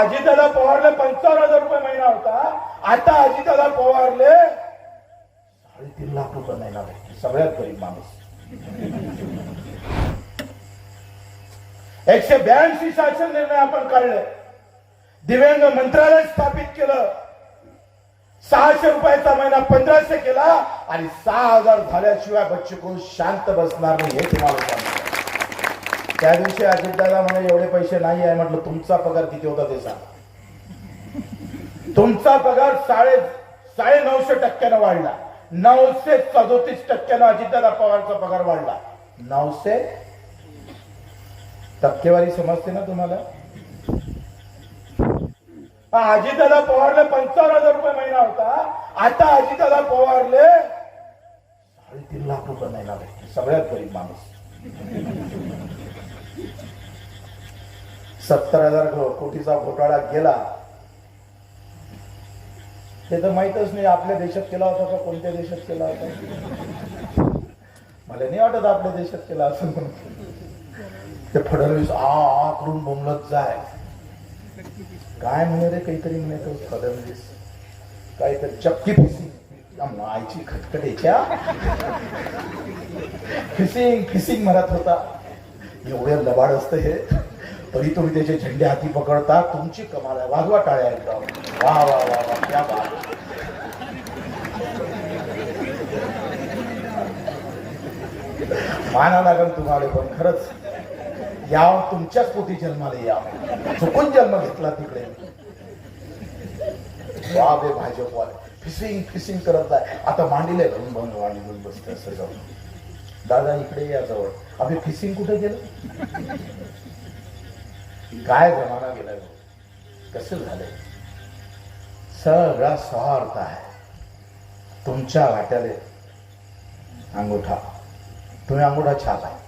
अजितदादा पवारले पंचावन्न हजार रुपये महिना होता. आता अजितदादा पवारले साडेतीन लाख रुपये महिना भेटते सगळ्यात गरीब माणूस. एकशे ब्याऐंशी शासन निर्णय आपण काढले. दिव्यांग मंत्रालय स्थापित केलं. सहाशे रुपयाचा महिना पंधराशे केला आणि सहा हजार झाल्याशिवाय बच्चू शांत बसणार नाही हे तुम्हाला सांगतो. त्या दिवशी अजितदादा म्हणे एवढे पैसे नाही आहे. म्हटलं तुमचा पगार किती होता ते सांग. तुमचा पगार साडे साडे नऊशे टक्क्यानं वाढला. नऊशे सदोतीस टक्क्यानं अजितदादा पवारचा पगार वाढला. नऊशे? टक्केवारी समजते ना तुम्हाला? अजितदादा पवारले पंचावन्न हजार रुपये महिना होता. आता अजितदादा पवारले साडेतीन लाख रुपये महिना भेटते सगळ्यात गरीब माणूस. सत्तर हजार कोटीचा घोटाळा गेला. ते तर माहितच नाही आपल्या देशात केला होता का कोणत्या देशात केला होता? मला नाही वाटत आपल्या देशात केला असं म्हणून. ते फडणवीस आ आ करून बोमलत जाय. काय म्हणे रे काहीतरी म्हणे तो फडणवीस? काहीतरी चक्की फिसिंग आईची खटखटेच्या फिसिंग फिसिंग म्हणत होता. एवढे लबाड असतं हे. तरी तुम्ही त्याचे झेंडे हाती पकडता तुमची कमाल आहे. वाजवा टाळ्या एकदम. वा वा वा वा. क्या बात. माना लागल तुम्हाला पण खरंच. याव तुमच्याच पोटी जन्माला या. चुकून जन्म घेतला तिकडे. वा बे भाजपवाले. फिसिंग फिसिंग करत आहे आता मांडीले भरून बंद वाणी घेऊन बसते असं जाऊन. दादा इकडे या जवळ. आम्ही फिसिंग कुठे गेलो? काय जमाना गेलाय कसं झालंय? सगळा स्वार्थ आहे. तुमच्या वाट्याले अंगुठा. तुम्ही अंगुठा छाप आहे.